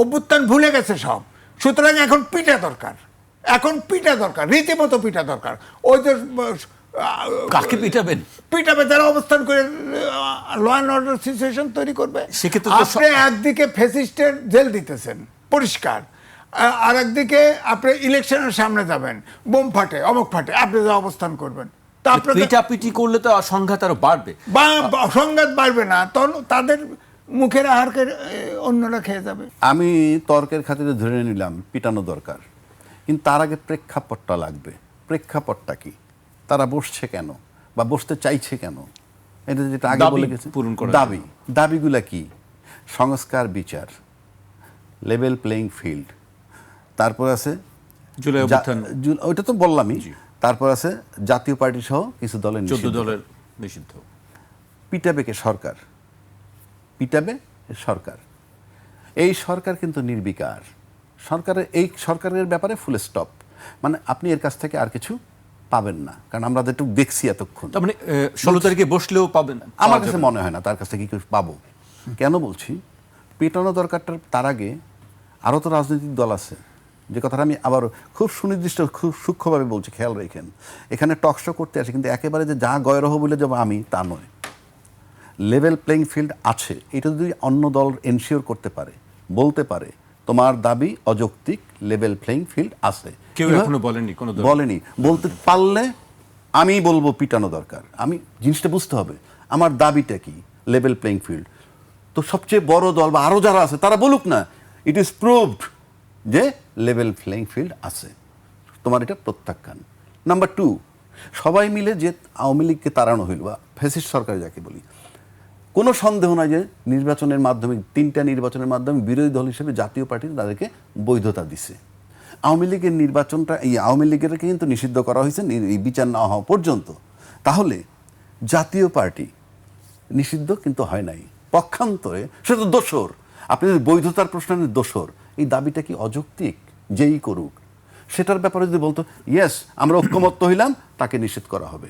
অভ্যুত্থান ভুলে গেছে সব। সুতরাং এখন পিঠা দরকার। এখন পিঠা দরকার রীতিমতো পিঠা দরকার। ওই যে কাকে পিটাবেন? পিটাবে যারা অবস্থান করে ল অ্যান্ড অর্ডার সিচুয়েশন তৈরি করবে। আপনি একদিকে ফেসিস্টের জেল দিতেছেন পরিষ্কার। আর একদিকে আপনি ইলেকশনের সামনে যাবেন বোম ফাটে অমুক ফাটে আপনি যা অবস্থান করবেন। পিটাপিটি করলে তো সংঘাত আরও বাড়বে। বা সংঘাত বাড়বে না। তখন তাদের মুখের আহারকে অন্যরা খেয়ে যাবে। আমি তর্কের খাতিরে ধরে নিলাম পিটানো দরকার। কিন্তু তার আগে প্রেক্ষাপটটা লাগবে। প্রেক্ষাপটটা কি? তারা বসছে কেন? বা বসতে চাইছে কেন? এটা যেটা আগে দাবি বলে গেছে পূরণ করার দাবি। দাবিগুলা কি? সংস্কার বিচার। লেভেল প্লেইং ফিল্ড তারপর আছে জুলাই ওইটা তো বললামই। তারপর আছে জাতীয় পার্টি সহ কিছু দলের চোদ্দ দলের নিষিদ্ধ। পিটাবে কে সরকার? পিটাবে সরকার। এই সরকার কিন্তু নির্বিকার। সরকারের এই সরকারের ব্যাপারে ফুল স্টপ মানে আপনি এর কাছ থেকে আর কিছু পাবেন না। কারণ আমরা একটু দেখছি এতক্ষণ। মানে ষোলো তারিখে বসলেও পাবেন না। আমার কাছে মনে হয় না তার কাছ থেকে কিছু পাবো? কেন বলছি? পেটানো দরকারটার তার আগে আরও তো রাজনৈতিক দল আছে। যে কথাটা আমি আবার খুব সুনির্দিষ্ট খুব সূক্ষ্মভাবে বলছি খেয়াল রেখেন। এখানে টকশো করতে আসে কিন্তু একেবারে যে যা গয়রহ বলে যাব আমি তা নয়। লেভেল প্লেইং ফিল্ড আছে। এটা যদি অন্য দল এনশিওর করতে পারে বলতে পারে তোমার দাবি অযৌক্তিক লেভেল প্লেইং ফিল্ড আছে। কেউ এখনও বলেনি কোনো দল। বলেনি। বলতে পারলে আমি বলব পিটানো দরকার। আমি জিনিসটা বুঝতে হবে আমার দাবিটা কি লেভেল প্লেইং ফিল্ড তো সবচেয়ে বড় দল বা আরও যারা আছে তারা বলুক না ইট ইজ প্রুভড যে লেভেল প্লেইং ফিল্ড আছে। তোমার এটা প্রত্যাখ্যান। নাম্বার টু সবাই মিলে যে আওয়ামী লীগকে তাড়ানো হইল বা ফেসিস্ট সরকার যাকে বলি কোনো সন্দেহ নাই যে নির্বাচনের মাধ্যমে তিনটা নির্বাচনের মাধ্যমে বিরোধী দল হিসেবে জাতীয় পার্টি তাদেরকে বৈধতা দিছে। আওয়ামী লীগের নির্বাচনটা এই আওয়ামী লীগের কিন্তু নিষিদ্ধ করা হয়েছে এই বিচার না হওয়া পর্যন্ত। তাহলে জাতীয় পার্টি নিষিদ্ধ কিন্তু হয় নাই। পক্ষান্তরে সে তো দোষর। আপনি যদি বৈধতার প্রশ্ন আনেন, দোষর। এই দাবিটা কি অযৌক্তিক? যেই করুক। সেটার ব্যাপারে যদি বলতো ইয়েস আমরা ঐক্যমত্য হইলাম তাকে নিষেধ করা হবে।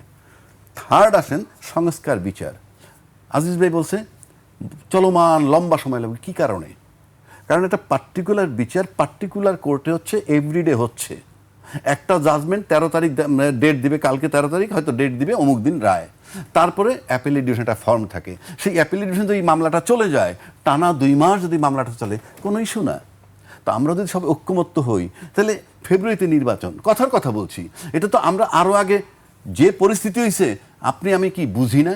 থার্ড আসেন সংস্কার বিচার। আজিজ ভাই বলছে, চলমান লম্বা সময় লাগবে। কি কারণে? কারণ এটা পার্টিকুলার বিচার পার্টিকুলার কোর্টে হচ্ছে এভরিডে হচ্ছে। একটা জাজমেন্ট তেরো তারিখ ডেট দিবে, কালকে তেরো তারিখ, হয়তো ডেট দিবে অমুক দিন রায়। তারপরে অ্যাপিলেট ডিভিশন একটা ফর্ম থাকে। সেই অ্যাপিলেট ডিভিশন যদি মামলাটা চলে যায়, টানা দুই মাস যদি মামলাটা চলে, কোনো ইস্যু না। তো আমরা যদি সব ঐক্যমত্য হই, তাহলে ফেব্রুয়ারিতে নির্বাচন, কথার কথা বলছি। এটা তো আমরা আরও আগে যে পরিস্থিতি হয়েছে আপনি আমি কি বুঝি না?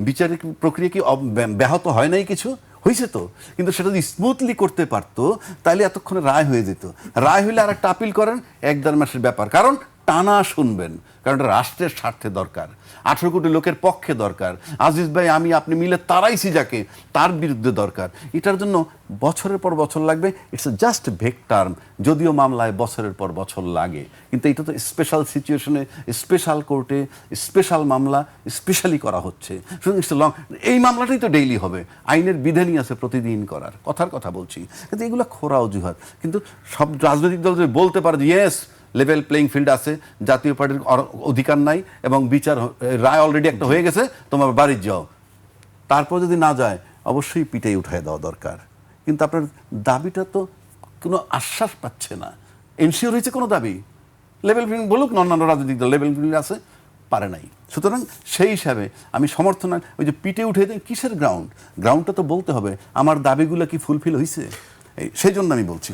বিচারিক প্রক্রিয়া কি ব্যাহত হয় নাই কিছু? হয়েছে তো। কিন্তু সেটা যদি স্মুথলি করতে পারতো তাহলে এতক্ষণে রায় হয়ে যেত। রায় হইলে আর একটা আপিল করেন, এক দেড় মাসের ব্যাপার। কারণ টানা শুনবেন, কারণ এটা রাষ্ট্রের স্বার্থে দরকার, আঠেরো কোটি লোকের পক্ষে দরকার। আজিজ ভাই, আমি আপনি মিলে তারাইছি যাকে তার বিরুদ্ধে দরকার। এটার জন্য বছরের পর বছর লাগবে ইটস জাস্ট ভেক টার্ম যদিও মামলায় বছরের পর বছর লাগে। কিন্তু এটা তো স্পেশাল সিচুয়েশনে স্পেশাল কোর্টে স্পেশাল মামলা স্পেশালি করা হচ্ছে। it's a long- এই মামলাটাই তো ডেইলি হবে, আইনের বিধানই আছে প্রতিদিন করার, কথার কথা বলছি। কিন্তু এগুলো খোরা অজুহাত। কিন্তু সব রাজনৈতিক দল যদি বলতে পারে যে ইয়েস লেভেল প্লেইং ফিল্ড আছে, জাতীয় পার্টির অধিকার নাই এবং বিচার রায় অলরেডি একটা হয়ে গেছে, তোমার বাড়ির যাও। তারপর যদি না যায়, অবশ্যই পিটাই উঠায় দেওয়া দরকার। কিন্তু আপনার দাবিটা তো কোনো আশ্বাস পাচ্ছে না। এনশিওর হয়েছে কোনো দাবি? লেভেল ফিল্ডিং বলুক অন্যান্য রাজনৈতিক দল লেভেল ফিল্ডিং আছে, পারে নাই। সুতরাং সেই হিসাবে আমি সমর্থন ওই যে পিটে উঠে দেন কিসের গ্রাউন্ড গ্রাউন্ডটা তো বলতে হবে, আমার দাবিগুলো কি ফুলফিল হয়েছে সেই জন্য আমি বলছি।